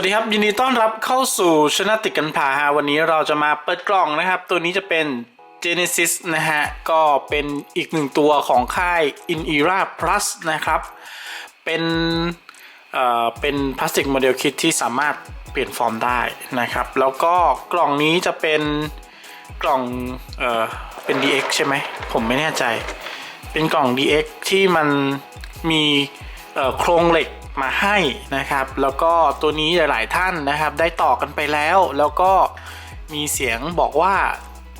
สวัสดีครับ ยินดีต้อนรับเข้าสู่ชนะติดกันผ่าฮะวันนี้เราจะมาเปิดกล่องนะครับ ตัวนี้จะเป็น Genesis นะฮะ ก็เป็นอีกหนึ่งตัวของค่าย In Era Plus นะครับ เป็นเอ่อเป็นพลาสติกโมเดลคิดที่สามารถเปลี่ยนฟอร์มได้นะครับ แล้วก็กล่องนี้จะเป็นกล่องเอ่อเป็น DX ใช่ไหม ผมไม่แน่ใจ เป็นกล่อง DX ที่มันมีโครงเหล็ก มาให้นะครับ แล้วก็ตัวนี้หลาย ๆ ท่านนะครับ ได้ต่อกันไปแล้ว แล้วก็มีเสียงบอกว่า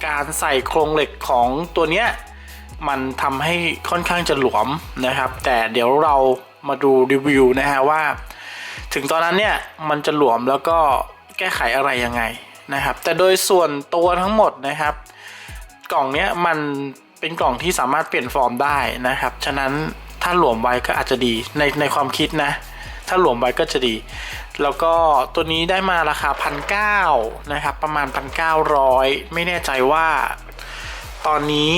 การใส่โครงเหล็กของตัวเนี้ยมันทำให้ค่อนข้างจะหลวมนะครับ แต่เดี๋ยวเรามาดูรีวิวนะฮะว่า ถึงตอนนั้นเนี่ยมันจะหลวมแล้วก็แก้ไขอะไรยังไงนะครับ แต่โดยส่วนตัวทั้งหมดนะครับ กล่องเนี้ยมันเป็นกล่องที่สามารถเปลี่ยนฟอร์มได้นะครับ ฉะนั้นถ้าหลวมไว้ก็อาจจะดีในในความคิดนะ ถ้าหลวมไว้ก็จะดี แล้วก็ตัวนี้ได้มาราคาพันเก้านะครับ ประมาณพันเก้าร้อยไม่แน่ใจว่า ตอนนี้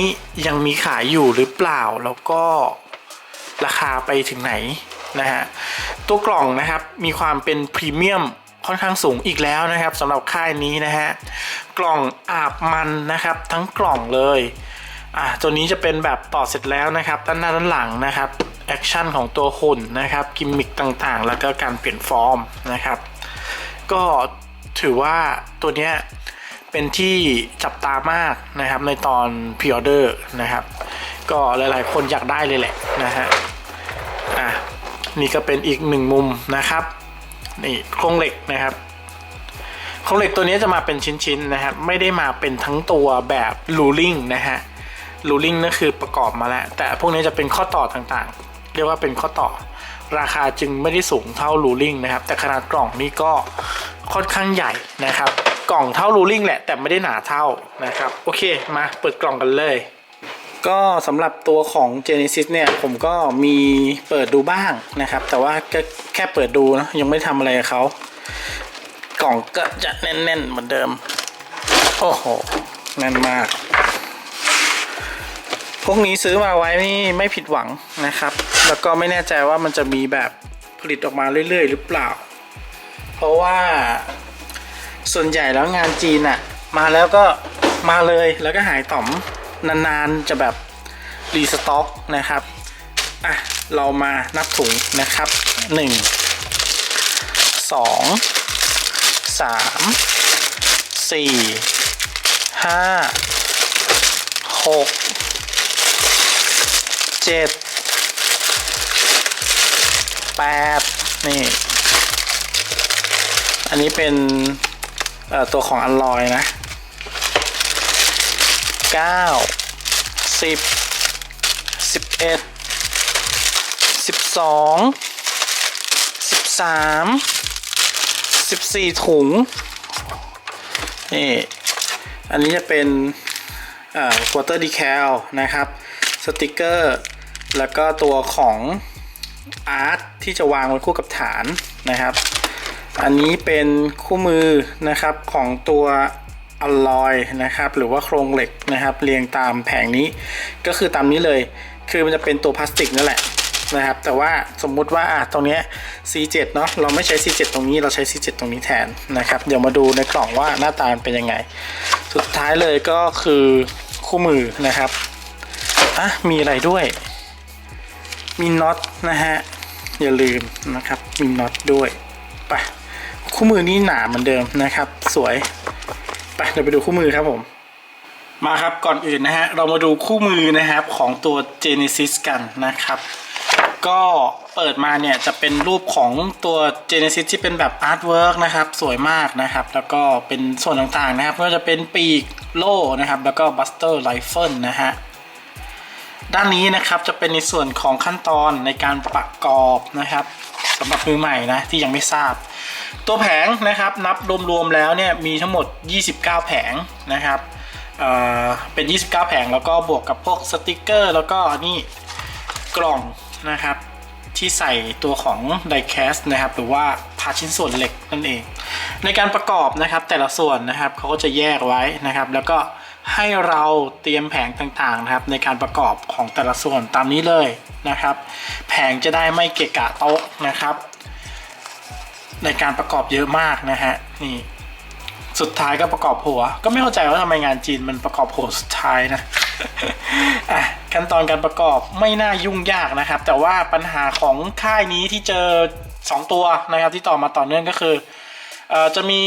ยังมีขายอยู่หรือเปล่า แล้วก็ราคาไปถึงไหนนะฮะ ตัวกล่องนะครับมีความเป็นพรีเมียมค่อนข้างสูงอีกแล้วนะครับสำหรับค่ายนี้นะฮะ กล่องอาบมันนะครับ ทั้งกล่องเลย อะตัวนี้จะเป็นแบบต่อเสร็จแล้วนะครับ ด้านหน้าด้านหลังนะครับแอคชั่นของตัวหุ่นนะครับกิมมิคต่างๆ แล้วก็การเปลี่ยนฟอร์มนะครับ ก็ถือว่าตัวเนี้ยเป็นที่จับตามากนะครับในตอนพ r ออเดอร์นะครับ ก็หลายๆคนอยากได้เลยแหละนะฮะอะนี่ก็เป็นอีกหนึ่งมุมนะครับนี่โครงเหล็กนะครับโครงเหล็กตัวนี้จะมาเป็นชิ้นๆนะครับ ไม่ได้มาเป็นทั้งตัวแบบลูลิงนะฮะ ลูลิงนั่นคือประกอบมาแล้ว แต่พวกนี้จะเป็นข้อต่อต่างๆ เรียกว่าเป็นข้อต่อ ราคาจึงไม่ได้สูงเท่าลูลิงนะครับ แต่ขนาดกล่องนี่ก็ค่อนข้างใหญ่นะครับ กล่องเท่าลูลิงแหละแต่ไม่ได้หนาเท่านะครับ โอเคมาเปิดกล่องกันเลย ก็สำหรับตัวของ Genesis เนี่ย ผมก็มีเปิดดูบ้างนะครับ แต่ว่าก็แค่เปิดดูนะยังไม่ทำอะไรเขากล่องก็จะแน่นๆเหมือนเดิม โอ้โห แน่นมาก พวกนี้ซื้อมาไว้ไม่ไม่ผิดหวังนะครับ แล้วก็ไม่แน่ใจว่ามันจะมีแบบผลิตออกมาเรื่อยๆ หรือเปล่า เพราะว่าส่วนใหญ่แล้วงานจีนอะมาแล้วก็มาเลยแล้วก็หายต่อมนานๆจะแบบรีสต็อกนะครับอะเรามานับถุงนะครับ 1 2สามสี่ห้าหก เจ็ดแปดนี่ อันนี้เป็นตัวของอัลลอยนะเก้าสิบสิบเอ็ดสิบสองสิบสาม14ถุงนี่อันนี้จะเป็นเอ่อ quarter decal นะครับ สติกเกอร์ แล้วก็ตัวของอาร์ตที่จะวางไว้คู่กับฐานนะครับ อันนี้เป็นคู่มือนะครับของตัวอลลอยนะครับ หรือว่าโครงเหล็กนะครับ เรียงตามแผงนี้ ก็คือตามนี้เลย คือมันจะเป็นตัวพลาสติกนั่นแหละนะครับ แต่ว่าสมมุติว่าอะตรงนี้ C7 เนาะเราไม่ใช้ C7 ตรงนี้เราใช้ C7 ตรงนี้แทนนะครับ เดี๋ยวมาดูในกล่องว่าหน้าตามันเป็นยังไง สุดท้ายเลยก็คือคู่มือนะครับอะมีอะไรด้วย มีน็อตนะฮะ อย่าลืมนะครับ มีน็อตด้วยไปคู่มือนี่หนาเหมือนเดิมนะครับ สวยไปเดี๋ยวไปดูคู่มือครับผม มาครับก่อนอื่นนะฮะ เรามาดูคู่มือนะครับของตัว Genesis กันนะครับ ก็เปิดมาเนี่ยจะเป็นรูปของตัว Genesis ที่เป็นแบบอาร์ตเวิร์กนะครับ สวยมากนะครับ แล้วก็เป็นส่วนต่างๆนะครับไม่ว่าจะเป็นปีกโล่นะครับ แล้วก็บัสเตอร์ไรเฟิลนะฮะ ด้านนี้นะครับจะเป็นในส่วนของขั้นตอนในการประกอบนะครับสำหรับมือใหม่นะที่ยังไม่ทราบ ตัวแผงนะครับนับรวมๆแล้วเนี่ยมีทั้งหมด 29 แผงนะครับเเป็น 29 แผงแล้วก็บวกกับพวกสติกเกอร์ แล้วก็นี่กล่องนะครับที่ใส่ตัวของ die cast นะครับหรือว่าพาชิ้นส่วนเหล็กนั่นเอง ในการประกอบนะครับแต่ละส่วนนะครับเขาก็จะแยกไว้นะครับ แล้วก็ ให้เราเตรียมแผงต่างๆนะครับในการประกอบของแต่ละส่วนตามนี้เลยนะครับ แผงจะได้ไม่เกะกะโต๊ะนะครับ ในการประกอบเยอะมากนะฮะนี่สุดท้ายก็ประกอบหัว ก็ไม่เข้าใจว่าทำไมงานจีนมันประกอบหัวสุดท้ายนะอะขั้นตอนการประกอบไม่น่ายุ่งยากนะครับ แต่ว่าปัญหาของค่ายนี้ที่เจอ 2 ตัวนะครับที่ต่อมาต่อเนื่องก็คืออจะมี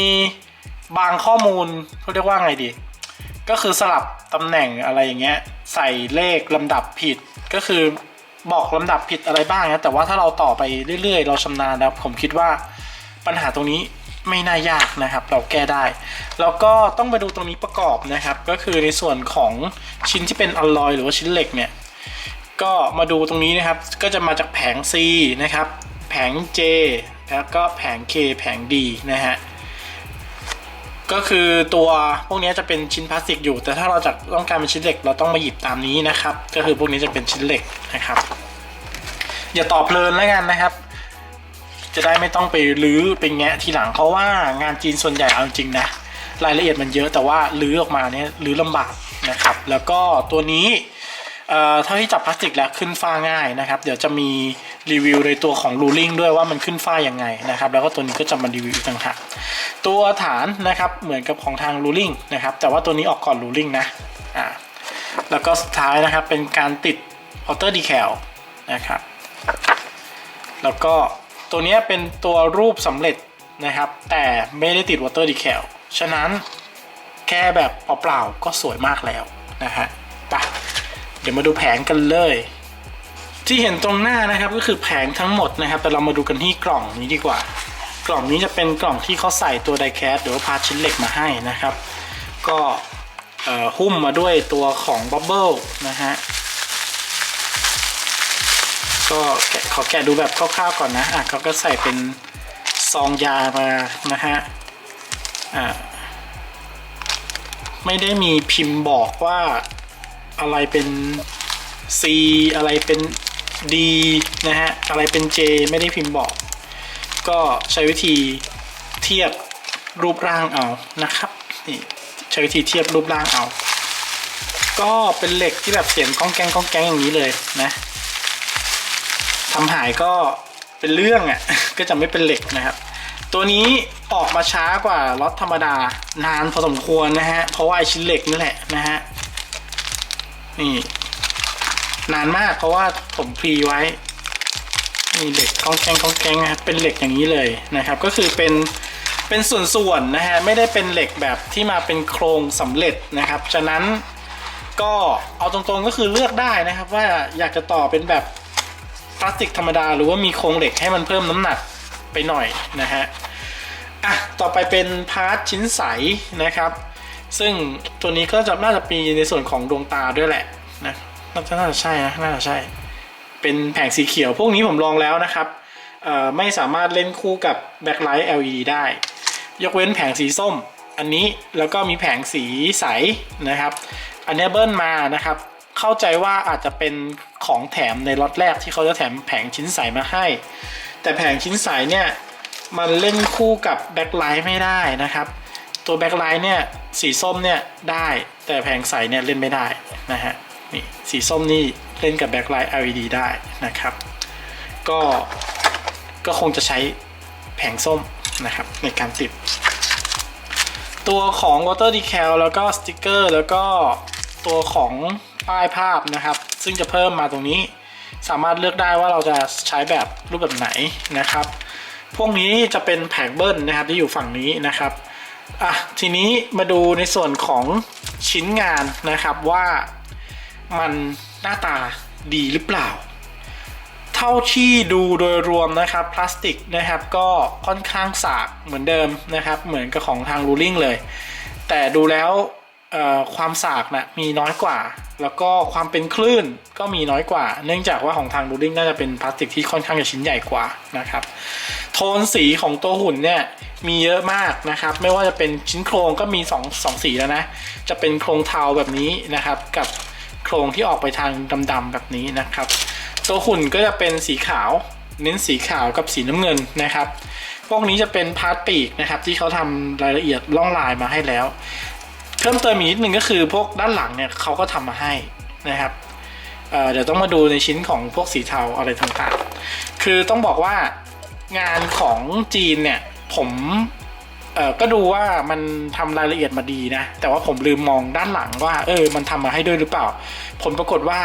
บางข้อมูลเขาเรียกว่าไงดี ก็คือสลับตำแหน่งอะไรอย่างเงี้ยใส่เลขลำดับผิดก็คือบอกลำดับผิดอะไรบ้างนะแต่ว่าถ้าเราต่อไปเรื่อย ๆ เราชำนาญแล้วผมคิดว่าปัญหาตรงนี้ไม่น่ายากนะครับ เราแก้ได้ แล้วก็ต้องไปดูตรงนี้ประกอบนะครับ ก็คือในส่วนของชิ้นที่เป็นอลลอยหรือว่าชิ้นเหล็กเนี่ยก็มาดูตรงนี้นะครับ ก็จะมาจากแผง C นะครับ แผง J แล้วก็แผง K แผง D นะฮะ ก็คือตัวพวกนี้จะเป็นชิ้นพลาสติกอยู่ แต่ถ้าเราจะต้องการเป็นชิ้นเหล็กเราต้องมาหยิบตามนี้นะครับ ก็คือพวกนี้จะเป็นชิ้นเหล็กนะครับ อย่าต่อเพลินแล้วกันนะครับ จะได้ไม่ต้องไปรื้อไปแงะทีหลังเพราะว่างานจีนส่วนใหญ่เอาจริงนะรายละเอียดมันเยอะแต่ว่ารื้อออกมาเนี่ยรื้อลำบากนะครับ แล้วก็ตัวนี้เท่าที่จับพลาสติกแล้วขึ้นฝ้าง่ายนะครับ เดี๋ยวจะมี รีวิวในตัวของรูลิ่งด้วยว่ามันขึ้นฝ้ายังไงนะครับ แล้วก็ตัวนี้ก็จะมารีวิวอีกต่างหากตัวฐานนะครับเหมือนกับของทางรูลิ่งนะครับ แต่ว่าตัวนี้ออกก่อนรูลิ่งนะอ่าแล้วก็สุดท้ายนะครับเป็นการติดออเตอร์ดีแคลนะครับ แล้วก็ตัวนี้เป็นตัวรูปสำเร็จนะครับ แต่ไม่ได้ติด water decal ฉะนั้นแค่แบบเปล่าๆก็สวยมากแล้วนะฮะไปะเดี๋ยวมาดูแผงกันเลย ที่เห็นตรงหน้านะครับก็คือแผงทั้งหมดนะครับ แต่เรามาดูกันที่กล่องนี้ดีกว่า กล่องนี้จะเป็นกล่องที่เขาใส่ตัวไดแคสหรือว่าพาชิ้นเหล็กมาให้นะครับ ก็หุ้มมาด้วยตัวของบับเบิลนะฮะก็ขอแกะดูแบบคร่าวๆก่อนนะอะเขาก็ใส่เป็นซองยามานะฮะอ่าไม่ได้มีพิมพ์บอกว่าอะไรเป็น C อะไรเป็น D นะฮะ อะไรเป็น J ไม่ได้พิมพ์บอก ก็ใช้วิธีเทียบรูปร่างเอานะครับนี่ใช้วิธีเทียบรูปร่างเอา ก็เป็นเหล็กที่แบบเสียงก้องแกงก้องแกงอย่างนี้เลยนะทำหายก็เป็นเรื่องอะ่ะก็จะไม่เป็นเหล็กนะครับ ตัวนี้ออกมาช้ากว่าล็อตธรรมดานานพอสมควรนะฮะเพราะว่าไอชิ้นเหล็กนี่แหละนะฮะนี่ นานมากเพราะว่าผมพรีไว้นี่เหล็กกองแกงกองแกงนะครับเป็นเหล็กอย่างนี้เลยนะครับ ก็คือเป็นเป็นส่วนๆนะฮะไม่ได้เป็นเหล็กแบบที่มาเป็นโครงสำเร็จนะครับ ฉะนั้นก็เอาตรงๆก็คือเลือกได้นะครับ ว่าอยากจะต่อเป็นแบบพลาสติกธรรมดา หรือว่ามีโครงเหล็กให้มันเพิ่มน้ำหนักไปหน่อยนะฮะอะต่อไปเป็นพาร์ทชิ้นใสนะครับ ซึ่งตัวนี้ก็จะน่าจะมีในส่วนของดวงตาด้วยแหละนะ น่าจะใช่นะน่าจะใช่ เป็นแผงสีเขียว พวกนี้ผมลองแล้วนะครับไม่สามารถเล่นคู่กับแบ็คไลท์ LED ได้ ยกเว้นแผงสีส้ม อันนี้แล้วก็มีแผงสีใสนะครับ อันนี้เบิ้ลมานะครับ เข้าใจว่าอาจจะเป็นของแถมในล็อตแรกที่เขาจะแถมแผงชิ้นใสมาให้ แต่แผงชิ้นใสเนี่ยมันเล่นคู่กับแบ็คไลท์ไม่ได้นะครับ ตัวแบ็คไลท์เนี่ยสีส้มเนี่ยได้ แต่แผงใสเนี่ยเล่นไม่ได้นะฮะ นี่สีส้มนี่เล่นกับแบ็คไลท์ LED ได้นะครับ ก็ก็คงจะใช้แผงส้มนะครับในการติด ตัวของ water decal แล้วก็สติกเกอร์แล้วก็ตัวของป้ายภาพนะครับ ซึ่งจะเพิ่มมาตรงนี้สามารถเลือกได้ว่าเราจะใช้แบบรูปแบบไหนนะครับ พวกนี้จะเป็นแผงเบิ้ลนะครับที่อยู่ฝั่งนี้นะครับอะทีนี้มาดูในส่วนของชิ้นงานนะครับว่า มันหน้าตาดีหรือเปล่า เท่าที่ดูโดยรวมนะครับพลาสติกนะครับก็ค่อนข้างสากเหมือนเดิมนะครับ เหมือนกับของทางรูลิ่งเลย แต่ดูแล้วความสากนะมีน้อยกว่า แล้วก็ความเป็นคลื่นก็มีน้อยกว่า เนื่องจากว่าของทางรูลิ่งน่าจะเป็นพลาสติกที่ค่อนข้างจะชิ้นใหญ่กว่านะครับ โทนสีของตัวหุ่นเนี่ยมีเยอะมากนะครับ ไม่ว่าจะเป็นชิ้นโครงก็มี2งสองสีแล้วนะ จะเป็นโครงเทาแบบนี้นะครับกับ โครงที่ออกไปทางดำๆแบบนี้นะครับ ตัวหุ่นก็จะเป็นสีขาว เน้นสีขาวกับสีน้ำเงินนะครับ พวกนี้จะเป็นพาร์ทปีกนะครับที่เขาทำรายละเอียดล่องลายมาให้แล้ว เพิ่มเติมอีกนิดนึงก็คือพวกด้านหลังเนี่ยเขาก็ทำมาให้นะครับเเดี๋ยวต้องมาดูในชิ้นของพวกสีเทาอะไรต่างๆ คือต้องบอกว่างานของจีนเนี่ยผม เออก็ดูว่ามันทำรายละเอียดมาดีนะ แต่ว่าผมลืมมองด้านหลังว่า เออ มันทำมาให้ด้วยหรือเปล่า ผลปรากฏว่า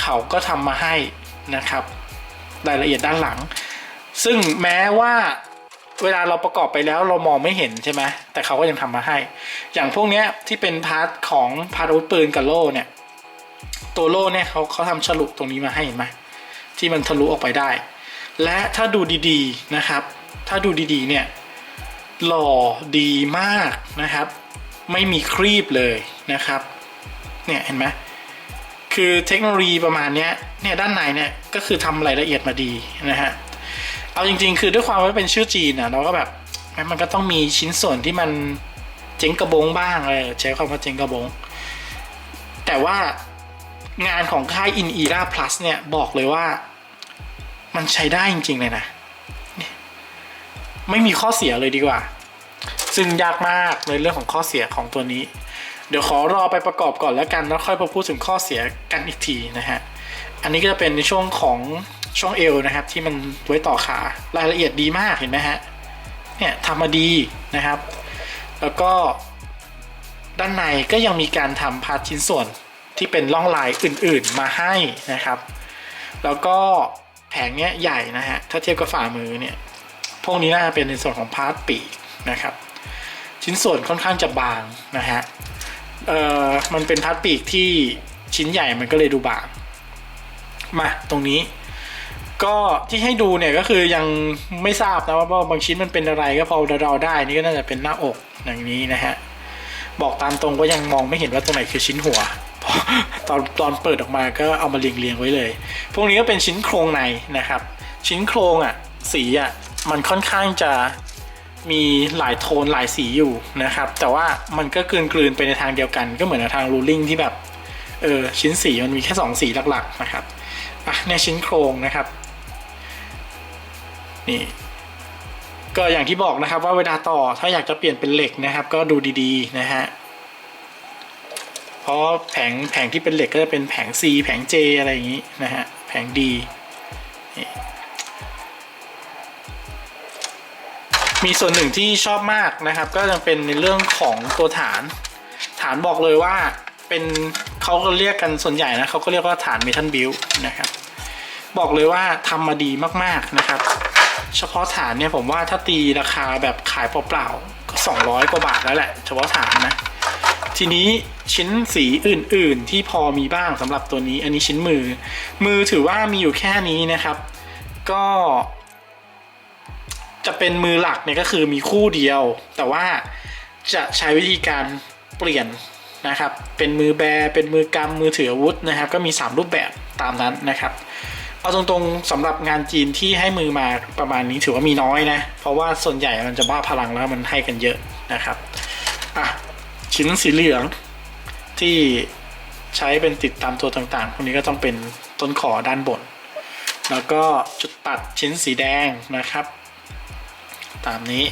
เขาก็ทำมาให้นะครับ รายละเอียดด้านหลัง ซึ่งแม้ว่าเวลาเราประกอบไปแล้วเรามองไม่เห็นใช่ไหมแต่เขาก็ยังทำมาให้ อย่างพวกเนี้ยที่เป็นพาร์ทของพาร์ทอาวุธปืนกับโล่เนี่ย ตัวโล่เนี่ยเขาเขาทำฉลุตรงนี้มาให้เห็นไหมที่มันทะลุออกไปได้ และถ้าดูดีๆนะครับ ถ้าดูดีๆเนี่ย หล่อดีมากนะครับ ไม่มีครีบเลยนะครับเนี่ยเห็นไหมคือเทคโนโลยีประมาณนี้เนี่ยด้านในเนี่ยก็คือทำรายละเอียดมาดีนะฮะเอาจริงๆ คือด้วยความว่าเป็นชื่อจีนนะเราก็แบบมันก็ต้องมีชิ้นส่วนที่มันเจ๋งกระบงบ้างเลยใช้คำว่าเจ๋งกระบง แต่ว่างานของค่าย In Era Plus เนี่ยบอกเลยว่ามันใช้ได้จริงๆเลยนะ ไม่มีข้อเสียเลยดีกว่า ซึ่งยากมากในเรื่องของข้อเสียของตัวนี้ เดี๋ยวขอรอไปประกอบก่อนแล้วกันแล้วค่อยมาพูดถึงข้อเสียกันอีกทีนะฮะอันนี้ก็จะเป็นในช่วงของช่วงเอวนะครับที่มันไว้ต่อขารายละเอียดดีมากเห็นไหมฮะเนี่ยทำมาดีนะครับ แล้วก็ด้านในก็ยังมีการทำพาร์ทชิ้นส่วนที่เป็นร่องลายอื่นๆมาให้นะครับ แล้วก็แผงเนี้ยใหญ่นะฮะถ้าเทียบกับฝ่ามือเนี่ย วกนี้น่าจะเป็นในส่วนของพาร์ทปีกนะครับ ชิ้นส่วนค่อนข้างจะบางนะฮะเอ่อมันเป็นพาร์ทปีกที่ชิ้นใหญ่มันก็เลยดูบาง มาตรงนี้ก็ที่ให้ดูเนี่ยก็คือยังไม่ทราบนะว่าบางชิ้นมันเป็นอะไรก็พอเดาได้นี่ก็น่าจะเป็นหน้าอกอย่างนี้นะฮะบอกตามตรงก็ยังมองไม่เห็นว่าตรงไหนคือชิ้นหัวตอนตอนเปิดออกมาก็เอามาเรียงเรียงๆไว้เลย พวกนี้ก็เป็นชิ้นโครงในนะครับ ชิ้นโครงอะสีอะ มันค่อนข้างจะมีหลายโทนหลายสีอยู่นะครับ แต่ว่ามันก็กลืนกลืนๆไปในทางเดียวกัน ก็เหมือนทางรูลิ่งที่แบบเออชิ้นสีมันมีแค่สองสีหลักๆนะครับอะในชิ้นโครงนะครับนี่ก็อย่างที่บอกนะครับว่าเวลาต่อถ้าอยากจะเปลี่ยนเป็นเหล็กนะครับ ก็ดูดีๆนะฮะเพราะแผงแผงที่เป็นเหล็กก็จะเป็นแผง C แผง J อะไรอย่างนี้นะฮะแผง D นี่ มีส่วนหนึ่งที่ชอบมากนะครับ ก็จะเป็นในเรื่องของตัวฐาน ฐานบอกเลยว่าเป็นเขาก็เรียกกันส่วนใหญ่นะเขาก็เรียกว่าฐานเมทัลบิลนะครับ บอกเลยว่าทำมาดีมากๆนะครับ เฉพาะฐานเนี่ยผมว่าถ้าตีราคาแบบขายเปล่าๆก็200กว่าบาทแล้วแหละ เฉพาะฐานนะทีนี้ชิ้นสีอื่น ๆ ที่พอมีบ้างสำหรับตัวนี้ อันนี้ชิ้นมือ มือถือว่ามีอยู่แค่นี้นะครับ ก็ จะเป็นมือหลักเนี่ยก็คือมีคู่เดียว แต่ว่าจะใช้วิธีการเปลี่ยนนะครับ เป็นมือแบ เป็นมือกำมือถืออาวุธนะครับ ก็มี 3 รูปแบบตามนั้นนะครับ เอาตรงๆสำหรับงานจีนที่ให้มือมาประมาณนี้ถือว่ามีน้อยนะ เพราะว่าส่วนใหญ่มันจะบ้าพลังแล้วมันให้กันเยอะนะครับ อะ ชิ้นสีเหลืองที่ใช้เป็นติดตามตัวต่างๆ พวกนี้ก็ต้องเป็นต้นขอด้านบน แล้วก็จุดตัดชิ้นสีแดงนะครับ ตามนี้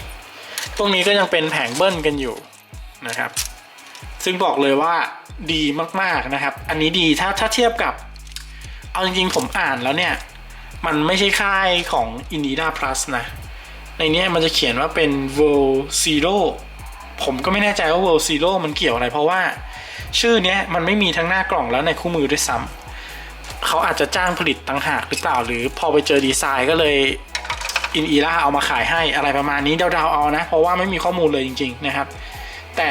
พวกนี้ก็ยังเป็นแผงเบิ้ลกันอยู่นะครับ ซึ่งบอกเลยว่าดีมากๆนะครับ อันนี้ดีถ้าถ้าเทียบกับ เอาจริงๆผมอ่านแล้วเนี่ย มันไม่ใช่ค่ายของ i n d i d a Plus นะ ในนี้มันจะเขียนว่าเป็น World Zero ผมก็ไม่แน่ใจว่า World Zero มันเกี่ยวอะไรเพราะว่า ชื่อเนี้ยมันไม่มีทั้งหน้ากล่องแล้วในคู่มือด้วยซ้ำเขาอาจจะจ้างผลิตต่างหากหรือเปล่า หรือพอไปเจอดีไซน์ก็เลย อินอีล่าเอามาขายให้อะไรประมาณนี้เดาๆเอานะ เพราะว่าไม่มีข้อมูลเลยจริง ๆนะครับ แต่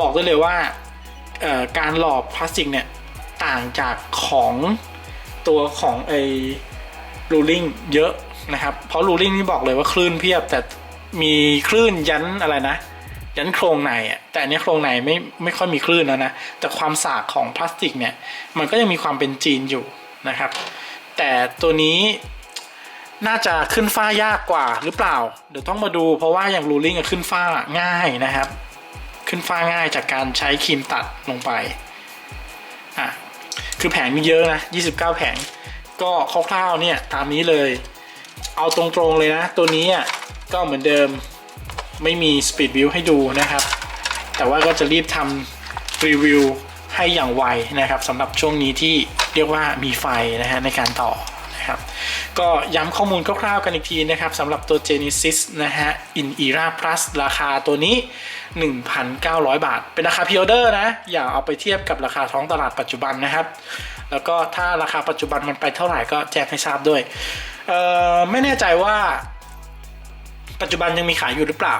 บอกได้เลยว่าการหลอมพลาสติกเนี่ยต่างจากของตัวของไอ้รูลิงเยอะนะครับ เพราะรูลิงนี่บอกเลยว่าคลื่นเพียบ แต่มีคลื่นยันอะไรนะ ยันโครงในอะแต่อันนี้โครงในไม่ไม่ค่อยมีคลื่นแล้วนะ แต่ความสากของพลาสติกเนี่ยมันก็ยังมีความเป็นจีนอยู่นะครับ แต่ตัวนี้ น่าจะขึ้นฝ้ายากกว่าหรือเปล่า เดี๋ยวต้องมาดูเพราะว่าอย่างรูลิงขึ้นฝ้าง่ายนะครับ ขึ้นฝ้าง่ายจากการใช้ครีมตัดลงไปอะคือแผงมีเยอะนะ29 แผง ก็คร่าวๆเนี่ยตามนี้เลย เอาตรงๆเลยนะ ตัวนี้อะก็เหมือนเดิมไม่มี Speed View ให้ดูนะครับ แต่ว่าก็จะรีบทำรีวิวให้อย่างไวนะครับสำหรับช่วงนี้ที่เรียกว่ามีไฟนะฮะในการต่อ นะครับก็ย้ำข้อมูลคร่าวๆกันอีกทีนะครับสำหรับตัว Genesis นะฮะ In Era Plus ราคาตัวนี้ 1,900 บาท เป็นราคาพิออเดอร์นะ อย่าเอาไปเทียบกับราคาท้องตลาดปัจจุบันนะครับ แล้วก็ถ้าราคาปัจจุบันมันไปเท่าไหร่ก็แจ้งให้ทราบด้วย ไม่แน่ใจว่า ปัจจุบันยังมีขายอยู่หรือเปล่า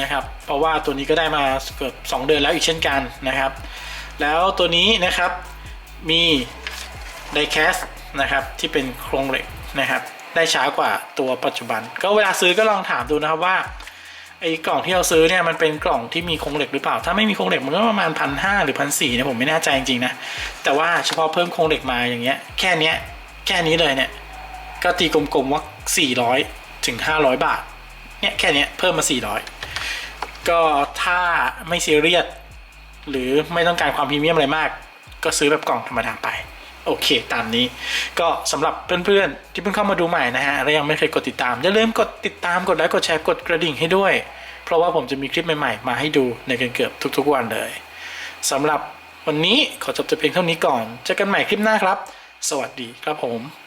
นะครับ เพราะว่าตัวนี้ก็ได้มาเกือบ2 เดือนแล้วอีกเช่นกันนะครับ แล้วตัวนี้นะครับมีไดแคส นะครับที่เป็นโครงเหล็กนะครับได้ช้ากว่าตัวปัจจุบัน ก็เวลาซื้อก็ลองถามดูนะครับว่าไอ้กล่องที่เราซื้อเนี่ยมันเป็นกล่องที่มีโครงเหล็กหรือเปล่า ถ้าไม่มีโครงเหล็กมันก็ประมาณพันห้าหรือพันสี่นี่ยผมไม่แน่ใจจริงๆนะแต่ว่าเฉพาะเพิ่มโครงเหล็กมาอย่างเงี้ยแค่เนี้ยแค่นี้เลยเนี่ยก็ตีกลมๆว่า 400 ถึง 500 บาท เนี่ยแค่นี้เพิ่มมา 400 ก็ถ้าไม่ซีเรียสหรือไม่ต้องการความพรีเมียมอะไรมาก ก็ซื้อแบบกล่องธรรมดาไป โอเคตามนี้ ก็สำหรับเพื่อนๆ ที่เพิ่งเข้ามาดูใหม่นะฮะและยังไม่เคยกดติดตาม อย่าลืมกดติดตามกดไลค์กดแชร์กดกระดิ่งให้ด้วย เพราะว่าผมจะมีคลิปใหม่ๆ มาให้ดูในเกือบๆทุกๆวันเลยสำหรับวันนี้ขอจบแต่เพียงเท่านี้ก่อนเจอกันใหม่คลิปหน้าครับ สวัสดีครับผม